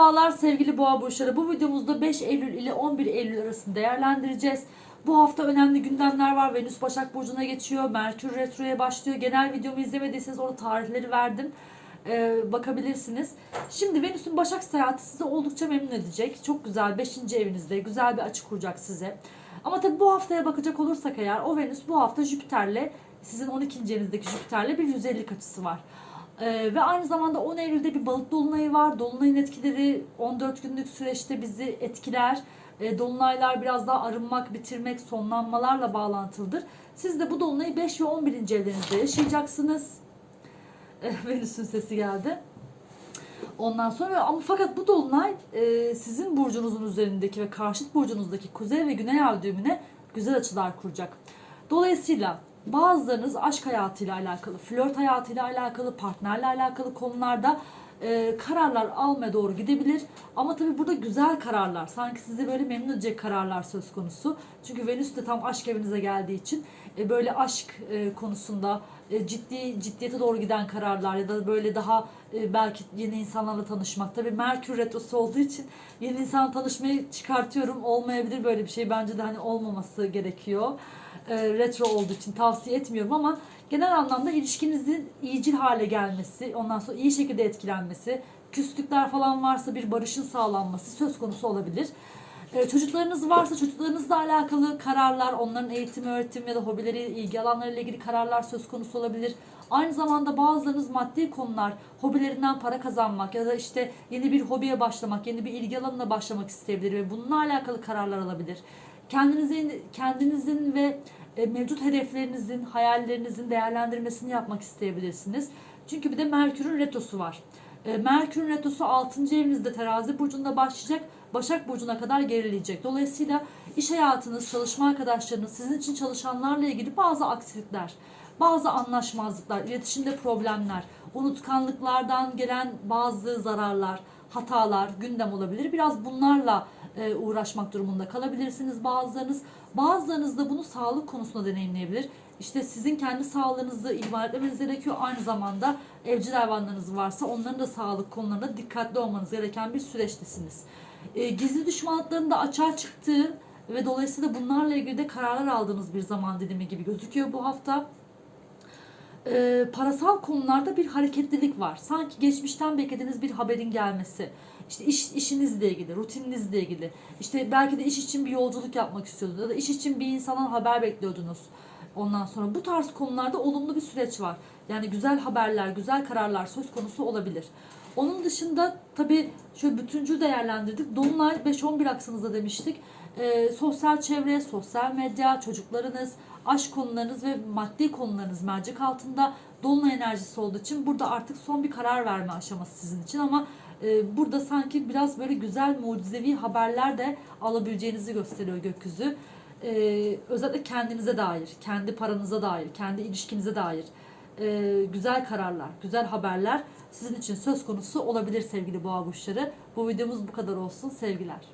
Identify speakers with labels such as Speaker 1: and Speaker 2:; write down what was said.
Speaker 1: Merhabalar sevgili boğa burçları. Bu videomuzda 5 Eylül ile 11 Eylül arasını değerlendireceğiz. Bu hafta önemli gündemler var. Venüs Başak Burcu'na geçiyor. Merkür Retro'ya başlıyor. Genel videomu izlemediyseniz orada tarihleri verdim. Ee, bakabilirsiniz. Şimdi Venüs'ün Başak seyahati sizi oldukça memnun edecek. Çok güzel 5. evinizde güzel bir açı kuracak size. Ama tabii bu haftaya bakacak olursak eğer o Venüs bu hafta Jüpiter'le sizin 12. evinizdeki Jüpiter'le bir 150 açısı var. Ee, ve aynı zamanda 10 Eylül'de bir balık dolunayı var. Dolunayın etkileri 14 günlük süreçte bizi etkiler. Ee, dolunaylar biraz daha arınmak, bitirmek, sonlanmalarla bağlantılıdır. Siz de bu dolunayı 5 ve 11. evlerinizde yaşayacaksınız. Ee, Venüs'ün sesi geldi. Ondan sonra ama fakat bu dolunay e, sizin burcunuzun üzerindeki ve karşıt burcunuzdaki kuzey ve güney ay düğümüne güzel açılar kuracak. Dolayısıyla bazılarınız aşk hayatıyla alakalı, flört hayatıyla alakalı, partnerle alakalı konularda e, kararlar almaya doğru gidebilir. Ama tabii burada güzel kararlar, sanki sizi böyle memnun edecek kararlar söz konusu. Çünkü Venüs de tam aşk evinize geldiği için e, böyle aşk e, konusunda e, ciddi ciddiyete doğru giden kararlar ya da böyle daha e, belki yeni insanlarla tanışmak. Tabii Merkür retrosu olduğu için yeni insan tanışmayı çıkartıyorum. Olmayabilir böyle bir şey. Bence de hani olmaması gerekiyor. E, retro olduğu için tavsiye etmiyorum ama genel anlamda ilişkinizin iyicil hale gelmesi, ondan sonra iyi şekilde etkilenmesi, küslükler falan varsa bir barışın sağlanması söz konusu olabilir. Ee, çocuklarınız varsa çocuklarınızla alakalı kararlar, onların eğitim, öğretim ya da hobileri, ilgi alanlarıyla ilgili kararlar söz konusu olabilir. Aynı zamanda bazılarınız maddi konular, hobilerinden para kazanmak ya da işte yeni bir hobiye başlamak, yeni bir ilgi alanına başlamak isteyebilir ve bununla alakalı kararlar alabilir. Kendinizin kendinizin ve e, mevcut hedeflerinizin, hayallerinizin değerlendirmesini yapmak isteyebilirsiniz. Çünkü bir de Merkür'ün retrosu var. E, Merkür'ün retrosu 6. evinizde terazi burcunda başlayacak. Başak burcuna kadar gerileyecek. Dolayısıyla iş hayatınız, çalışma arkadaşlarınız, sizin için çalışanlarla ilgili bazı aksilikler, bazı anlaşmazlıklar, iletişimde problemler, unutkanlıklardan gelen bazı zararlar, hatalar gündem olabilir. Biraz bunlarla e, uğraşmak durumunda kalabilirsiniz bazılarınız. Bazılarınız da bunu sağlık konusunda deneyimleyebilir. İşte sizin kendi sağlığınızı ihmal etmemeniz gerekiyor. Aynı zamanda evcil hayvanlarınız varsa onların da sağlık konularında dikkatli olmanız gereken bir süreçtesiniz. E, gizli düşmanlıkların da açığa çıktığı ve dolayısıyla bunlarla ilgili de kararlar aldığınız bir zaman dilimi gibi gözüküyor bu hafta e, parasal konularda bir hareketlilik var. Sanki geçmişten beklediğiniz bir haberin gelmesi. İşte iş işinizle ilgili, rutininizle ilgili. İşte belki de iş için bir yolculuk yapmak istiyordunuz ya da iş için bir insandan haber bekliyordunuz. Ondan sonra bu tarz konularda olumlu bir süreç var. Yani güzel haberler, güzel kararlar söz konusu olabilir. Onun dışında tabii şöyle bütüncül değerlendirdik. Dolunay 5-11 aksınızda demiştik. Ee, sosyal çevre, sosyal medya, çocuklarınız, aşk konularınız ve maddi konularınız mercek altında dolunay enerjisi olduğu için burada artık son bir karar verme aşaması sizin için ama e, burada sanki biraz böyle güzel mucizevi haberler de alabileceğinizi gösteriyor gökyüzü. E, özellikle kendinize dair, kendi paranıza dair, kendi ilişkinize dair e, güzel kararlar, güzel haberler sizin için söz konusu olabilir sevgili boğa burçları. Bu videomuz bu kadar olsun. Sevgiler.